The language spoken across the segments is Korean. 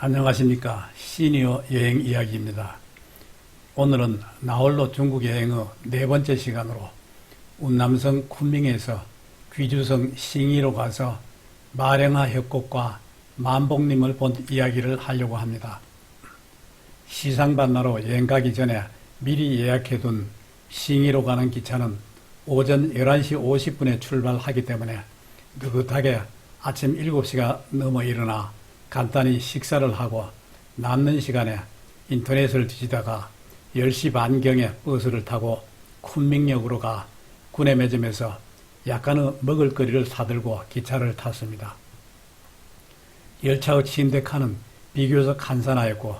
안녕하십니까. 시니어 여행 이야기입니다. 오늘은 나홀로 중국 여행의 네 번째 시간으로 운남성 쿤밍에서 귀주성 싱이로 가서 마령하 협곡과 만복님을 본 이야기를 하려고 합니다. 시상 반나로 여행 가기 전에 미리 예약해둔 싱이로 가는 기차는 오전 11시 50분에 출발하기 때문에 느긋하게 아침 7시가 넘어 일어나 간단히 식사를 하고 남는 시간에 인터넷을 뒤지다가 10시 반경에 버스를 타고 쿤밍역으로 가 구내 매점에서 약간의 먹을거리를 사들고 기차를 탔습니다. 열차의 침대칸은 비교적 한산하였고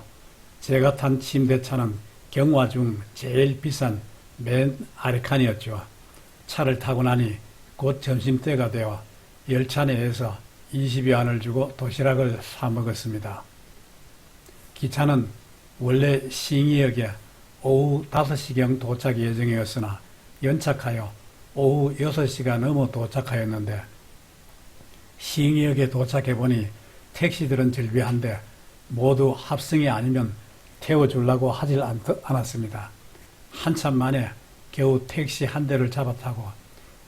제가 탄 침대차는 경화 중 제일 비싼 맨 아래 칸이었죠. 차를 타고 나니 곧 점심때가 되어 열차 내에서 20여 안을 주고 도시락을 사 먹었습니다. 기차는 원래 싱이역에 오후 5시경 도착 예정이었으나 연착하여 오후 6시가 넘어 도착하였는데 싱이역에 도착해보니 택시들은 즐비한데 모두 합승이 아니면 태워주려고 하질 않, 않았습니다. 한참 만에 겨우 택시 한 대를 잡아타고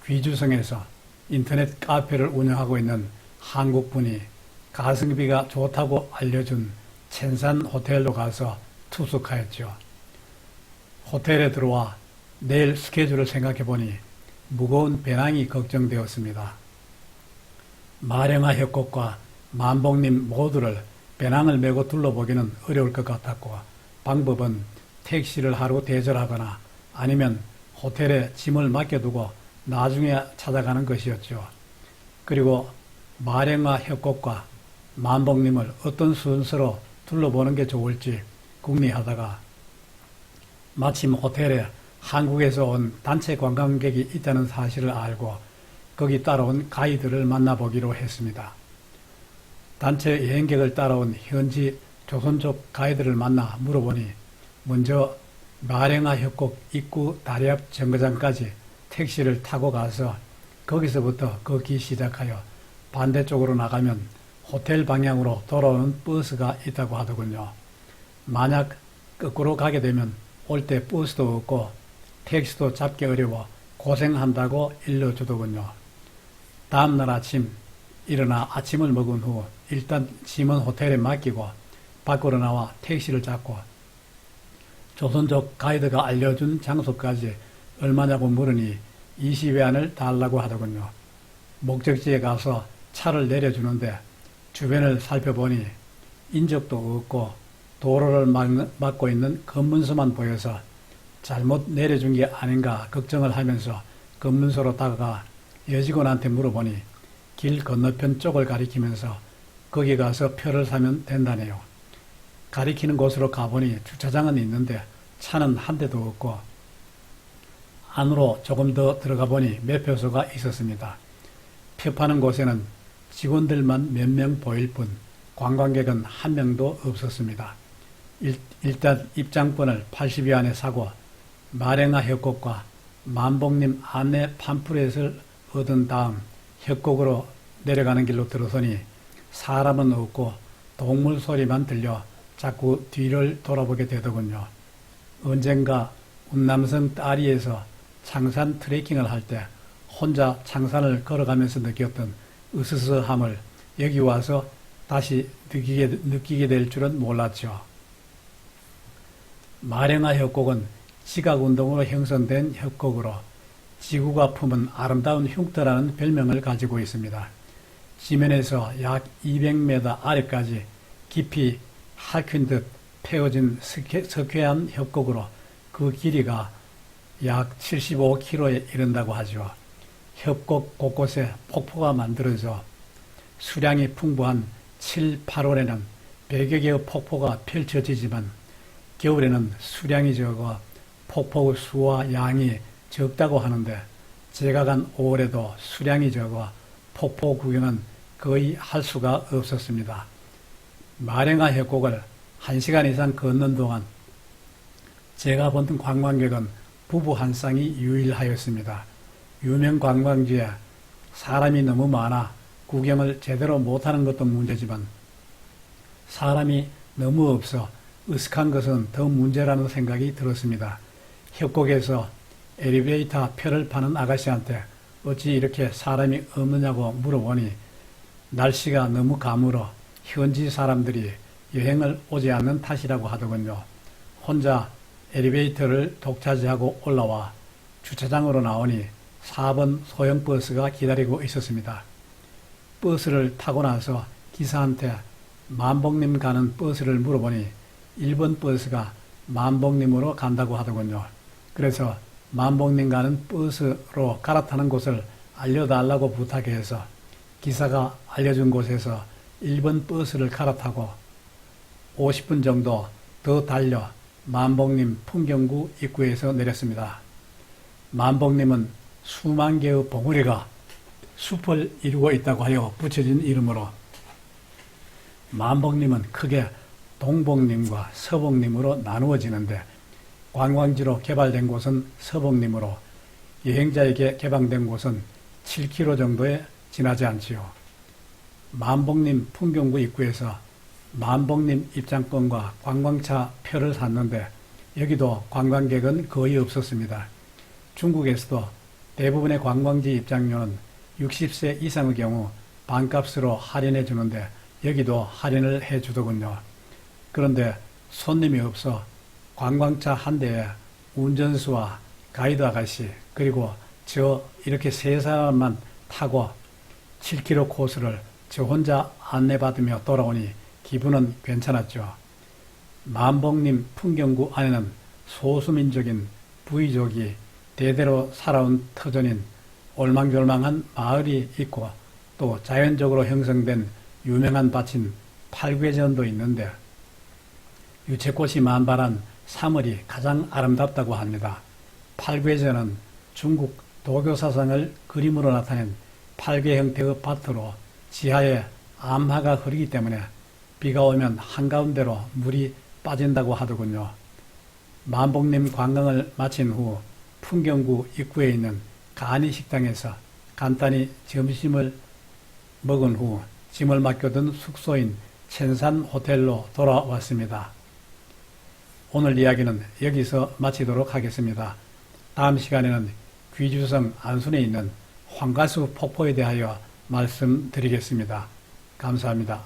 귀주성에서 인터넷 카페를 운영하고 있는 한국분이 가성비가 좋다고 알려준 첸산 호텔로 가서 투숙하였죠. 호텔에 들어와 내일 스케줄을 생각해 보니 무거운 배낭이 걱정되었습니다. 마령하 협곡과 만복님 모두를 배낭을 메고 둘러보기는 어려울 것 같았고 방법은 택시를 하루 대절하거나 아니면 호텔에 짐을 맡겨두고 나중에 찾아가는 것이었죠. 그리고 마령과 협곡과 만복님을 어떤 순서로 둘러보는 게 좋을지 궁리하다가 마침 호텔에 한국에서 온 단체 관광객이 있다는 사실을 알고 거기 따라온 가이드를 만나보기로 했습니다. 단체 여행객을 따라온 현지 조선족 가이드를 만나 물어보니 먼저 마령하 협곡 입구 다리 앞 정거장까지 택시를 타고 가서 거기서부터 걷기 시작하여 반대쪽으로 나가면 호텔 방향으로 돌아오는 버스가 있다고 하더군요. 만약 거꾸로 가게 되면 올 때 버스도 없고 택시도 잡기 어려워 고생한다고 일러주더군요. 다음날 아침 일어나 아침을 먹은 후 일단 짐은 호텔에 맡기고 밖으로 나와 택시를 잡고 조선족 가이드가 알려준 장소까지 얼마냐고 물으니 20위안을 달라고 하더군요. 목적지에 가서 차를 내려주는데 주변을 살펴보니 인적도 없고 도로를 막고 있는 검문소만 보여서 잘못 내려준 게 아닌가 걱정을 하면서 검문소로 다가가 여직원한테 물어보니 길 건너편 쪽을 가리키면서 거기 가서 표를 사면 된다네요. 가리키는 곳으로 가보니 주차장은 있는데 차는 한 대도 없고 안으로 조금 더 들어가 보니 매표소가 있었습니다. 표 파는 곳에는 직원들만 몇 명 보일 뿐 관광객은 한 명도 없었습니다. 일, 단 입장권을 80여 안에 사고 마랭아 협곡과 만복님 안내 팜프렛을 얻은 다음 협곡으로 내려가는 길로 들어서니 사람은 없고 동물 소리만 들려 자꾸 뒤를 돌아보게 되더군요. 언젠가 운남성 따리에서 창산 트레킹을 할 때 혼자 창산을 걸어가면서 느꼈던 으스스함을 여기 와서 다시 느끼게, 느끼게 될 줄은 몰랐죠. 마령하 협곡은 지각 운동으로 형성된 협곡으로 지구가 품은 아름다운 흉터라는 별명을 가지고 있습니다. 지면에서 약 200m 아래까지 깊이 할퀸 듯 패어진 석회암 협곡으로 그 길이가 약 75km에 이른다고 하죠. 협곡 곳곳에 폭포가 만들어져 수량이 풍부한 7, 8월에는 100여 개의 폭포가 펼쳐지지만 겨울에는 수량이 적어 폭포의 수와 양이 적다고 하는데 제가 간 5월에도 수량이 적어 폭포 구경은 거의 할 수가 없었습니다. 마령하 협곡을 1시간 이상 걷는 동안 제가 본 관광객은 부부 한 쌍이 유일하였습니다. 유명 관광지에 사람이 너무 많아 구경을 제대로 못하는 것도 문제지만 사람이 너무 없어 으슥한 것은 더 문제라는 생각이 들었습니다. 협곡에서 엘리베이터 표를 파는 아가씨한테 어찌 이렇게 사람이 없느냐고 물어보니 날씨가 너무 가물어 현지 사람들이 여행을 오지 않는 탓이라고 하더군요. 혼자 엘리베이터를 독차지하고 올라와 주차장으로 나오니 4번 소형 버스가 기다리고 있었습니다. 버스를 타고 나서 기사한테 만복님 가는 버스를 물어보니 1번 버스가 만복님으로 간다고 하더군요. 그래서 만복님 가는 버스로 갈아타는 곳을 알려달라고 부탁해서 기사가 알려준 곳에서 1번 버스를 갈아타고 50분 정도 더 달려 만복님 풍경구 입구에서 내렸습니다. 만복님은 수만 개의 봉우리가 숲을 이루고 있다고 하여 붙여진 이름으로 만복님은 크게 동복님과 서복님으로 나누어지는데 관광지로 개발된 곳은 서복님으로 여행자에게 개방된 곳은 7km 정도에 지나지 않지요. 만복님 풍경구 입구에서 만복님 입장권과 관광차 표를 샀는데 여기도 관광객은 거의 없었습니다. 중국에서도 대부분의 관광지 입장료는 60세 이상의 경우 반값으로 할인해 주는데 여기도 할인을 해 주더군요. 그런데 손님이 없어 관광차 한 대에 운전수와 가이드 아가씨 그리고 저 이렇게 세 사람만 타고 7km 코스를 저 혼자 안내받으며 돌아오니 기분은 괜찮았죠. 만복님 풍경구 안에는 소수민족인 부이족이 대대로 살아온 터전인 올망졸망한 마을이 있고 또 자연적으로 형성된 유명한 밭인 팔괴전도 있는데 유채꽃이 만발한 3월이 가장 아름답다고 합니다. 팔괴전은 중국 도교 사상을 그림으로 나타낸 팔괴 형태의 밭으로 지하에 암하가 흐르기 때문에 비가 오면 한가운데로 물이 빠진다고 하더군요. 만복님 관광을 마친 후 풍경구 입구에 있는 간이 식당에서 간단히 점심을 먹은 후 짐을 맡겨둔 숙소인 천산 호텔로 돌아왔습니다. 오늘 이야기는 여기서 마치도록 하겠습니다. 다음 시간에는 귀주성 안순에 있는 황가수 폭포에 대하여 말씀드리겠습니다. 감사합니다.